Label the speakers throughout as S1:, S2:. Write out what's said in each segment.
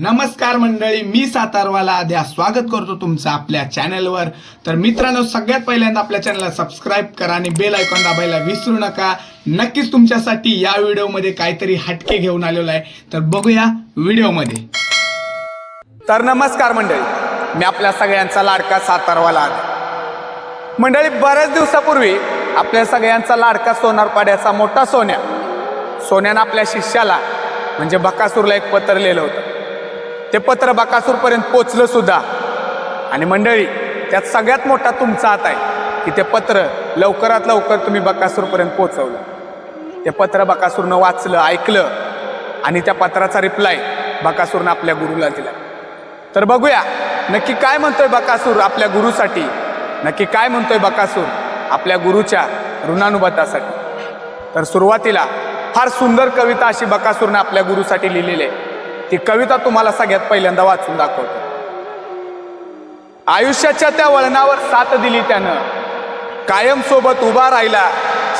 S1: नमस्कार मंडळी मी सातारवाला. आद्या स्वागत करतो तुमचं आपल्या चॅनलवर. तर मित्रांनो सगळ्यात पहिल्यांदा आपल्या चॅनलला सबस्क्राईब करा आणि बेल आयकॉन दाबायला विसरू नका. नक्कीच तुमच्यासाठी या व्हिडिओमध्ये काहीतरी हटके घेऊन आलेलो आहे. तर बघूया व्हिडिओमध्ये. तर नमस्कार मंडळी मी आपल्या सगळ्यांचा लाडका सातारवाला. आद्या मंडळी बऱ्याच दिवसापूर्वी आपल्या सगळ्यांचा लाडका सोनारपाड्याचा मोठा सोन्या. सोन्यानं आपल्या शिष्याला म्हणजे बकासूरला एक पत्र लिहिलं होतं. ते पत्र बकासूरपर्यंत पोचलं सुद्धा. आणि मंडळी त्यात सगळ्यात मोठा तुमचा हात आहे की ते पत्र लवकरात लवकर तुम्ही बकासूरपर्यंत पोचवलं. ते पत्र बकासूरनं वाचलं ऐकलं आणि त्या पत्राचा रिप्लाय बकासूरनं आपल्या गुरुला दिला. तर बघूया नक्की काय म्हणतोय बकासूर आपल्या गुरुसाठी? नक्की काय म्हणतोय बकासूर आपल्या गुरुच्या ऋणानुबतासाठी तर सुरुवातीला फार सुंदर कविता अशी बकासूरनं आपल्या गुरुसाठी लिहिलेली आहे. ती कविता तुम्हाला सगळ्यात पहिल्यांदा वाचून दाखवतो. आयुष्याच्या त्या वळणावर साथ दिली त्यानं. कायम सोबत उभा राहिला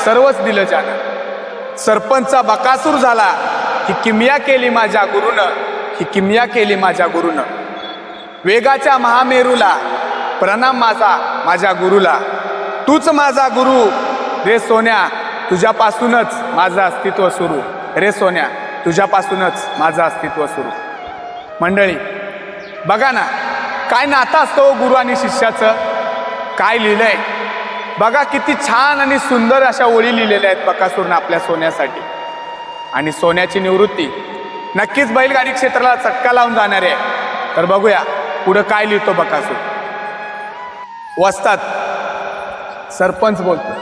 S1: सर्वच दिलं ज्यानं. सरपंचा बकासूर झाला ही किमया केली माझ्या गुरुनं ही किमया केली माझ्या गुरुनं. वेगाच्या महामेरूला प्रणाम माझा माझ्या गुरुला. तूच माझा गुरु रे सोन्या तुझ्यापासूनच माझं अस्तित्व सुरू. रे सोन्या. तुझ्यापासूनच माझं अस्तित्व सुरू. मंडळी बघा ना काय नातं असतो हो गुरु आणि शिष्याचं? काय लिहिलंय? बघा किती छान आणि सुंदर अशा ओळी लिहिलेल्या आहेत बकासूरनं आपल्या सोन्यासाठी. आणि सोन्याची निवृत्ती नक्कीच बैलगाडी क्षेत्राला चटका लावून जाणार आहे. तर बघूया पुढं काय लिहितो बकासूर? वस्तात सरपंच बोलतो.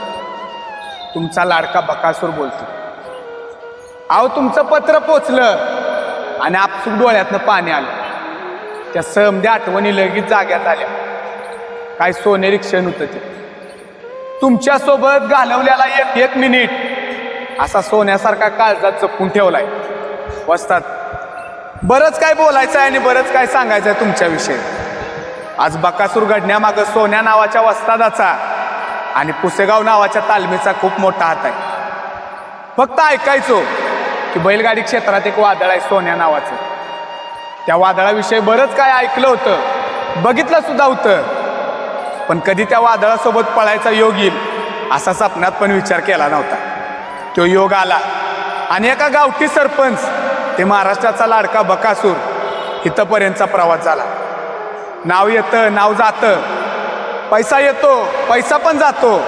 S1: तुमचा लाडका बकासूर बोलतो. अहो तुमचं पत्र पोचलं. आणि आपसूक डोळ्यातनं पाणी आलं. त्या समध्या आठवणी लगेच जाग्यात आल्या. काय सोनेरी क्षण होतं ते. तुमच्यासोबत घालवलेला एक एक मिनिट. असा सोन्यासारखा काळजात जपून ठेवलाय. वस्तात बरंच काय बोलायचं आहे आणि बरंच काय सांगायचं आहे तुमच्याविषयी. आज बकासूर घडण्यामागं सोन्या नावाच्या वस्तादाचा आणि पुसेगाव नावाच्या तालमीचा खूप मोठा हात आहे. फक्त ऐकायचो. की बैलगाडी क्षेत्रात एक वादळ आहे सोन्या नावाचं. त्या वादळाविषयी बरंच काय ऐकलं होतं. बघितलं सुद्धा होतं. पण कधी त्या वादळासोबत पळायचा योग येईल असा स्वप्नात पण विचार केला नव्हता. तो योग आला. आणि एका गावठी सरपंच ते महाराष्ट्राचा लाडका बकासूर इथंपर्यंतचा प्रवास झाला. नाव येतं नाव जातं. पैसा येतो पैसा पण जातो.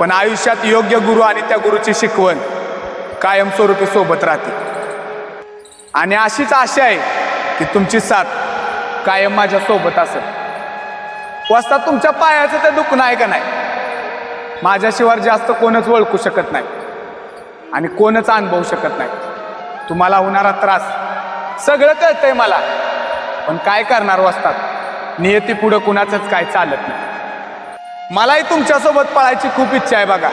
S1: पण आयुष्यात योग्य गुरु आणि त्या गुरुची शिकवण कायमस्वरूपी सोबत राहते. आणि अशीच आशा आहे की तुमची साथ कायम माझ्या सोबत असेल. तुमच्या पायाचं ते दुखणं आहे का नाही? माझ्याशिवाय जास्त कोणच ओळखू शकत नाही आणि कोणच अनुभवू शकत नाही. तुम्हाला होणारा त्रास सगळं कळतंय मला. पण काय करणार वस्तात नियती पुढं कुणाचंच काय चालत नाही. मलाही तुमच्यासोबत पळायची खूप इच्छा आहे बघा.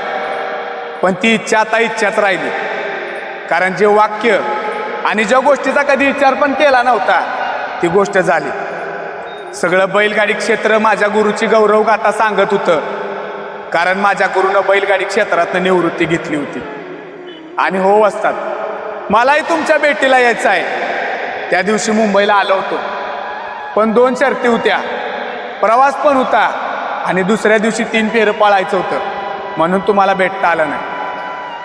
S1: पण ती इच्छा आता इच्छाच राहिली. कारण जे वाक्य आणि ज्या गोष्टीचा कधी विचार पण केला नव्हता ती गोष्ट झाली. सगळं बैलगाडी क्षेत्र माझ्या गुरुची गौरवगाथा सांगत होतं. कारण माझ्या गुरुनं बैलगाडी क्षेत्रातनं निवृत्ती घेतली होती. आणि हो असतात. मलाही तुमच्या भेटीला यायचं आहे. त्या दिवशी मुंबईला आलो होतो. पण दोन शर्ती होत्या. प्रवास पण होता. आणि दुसऱ्या दिवशी तीन फेरं पाळायचं होतं. म्हणून तुम्हाला भेटता आलं नाही.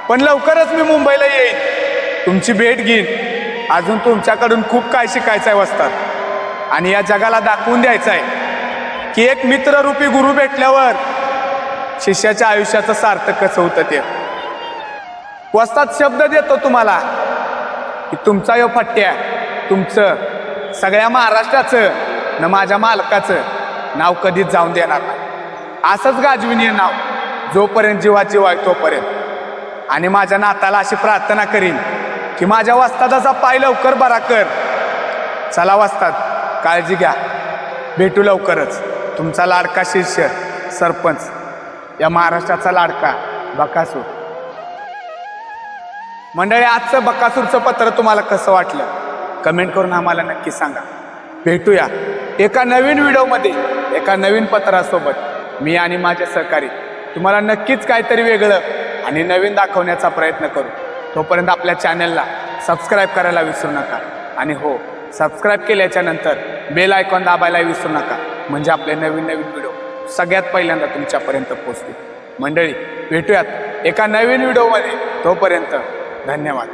S1: पण लवकरच मी मुंबईला येईन. तुमची भेट घेईन. अजून तुमच्याकडून खूप काय शिकायचं आहे वसतात. आणि या जगाला दाखवून द्यायचं आहे की एक मित्ररूपी गुरु भेटल्यावर शिष्याच्या आयुष्याचं सार्थक कसं होतं ते. वस्तात शब्द देतो तुम्हाला की तुमचा यो फट्ट्या तुमचं सगळ्या महाराष्ट्राचं न माझ्या मालकाचं नाव कधीच जाऊन देणार नाही. असंच गाजवीन हे नाव जोपर्यंत जीवाची वाय तोपर्यंत. आणि माझ्या नाताला अशी प्रार्थना करीन की माझ्या वस्तादाचा पाय लवकर बरा कर. चला वाचतात काळजी घ्या. भेटू लवकरच. तुमचा लाडका शिष्य सरपंच. या महाराष्ट्राचा लाडका बकासूर. मंडळी आजचं बकासूरचं पत्र तुम्हाला कसं वाटलं? कमेंट करून आम्हाला नक्की सांगा. भेटूया. एका नवीन व्हिडिओमध्ये एका नवीन पत्रासोबत मी आणि माझे सहकारी. तुम्हाला नक्कीच काहीतरी वेगळं आणि नवीन दाखवण्याचा प्रयत्न करू. तोपर्यंत आपल्या चॅनलला सबस्क्राईब करायला विसरू नका. आणि हो सबस्क्राईब केल्याच्यानंतर बेल आयकॉन दाबायला विसरू नका. म्हणजे आपले नवीन नवीन व्हिडिओ सगळ्यात पहिल्यांदा तुमच्यापर्यंत पोहोचतील. मंडळी भेटूयात एका नवीन व्हिडिओमध्ये. तोपर्यंत धन्यवाद.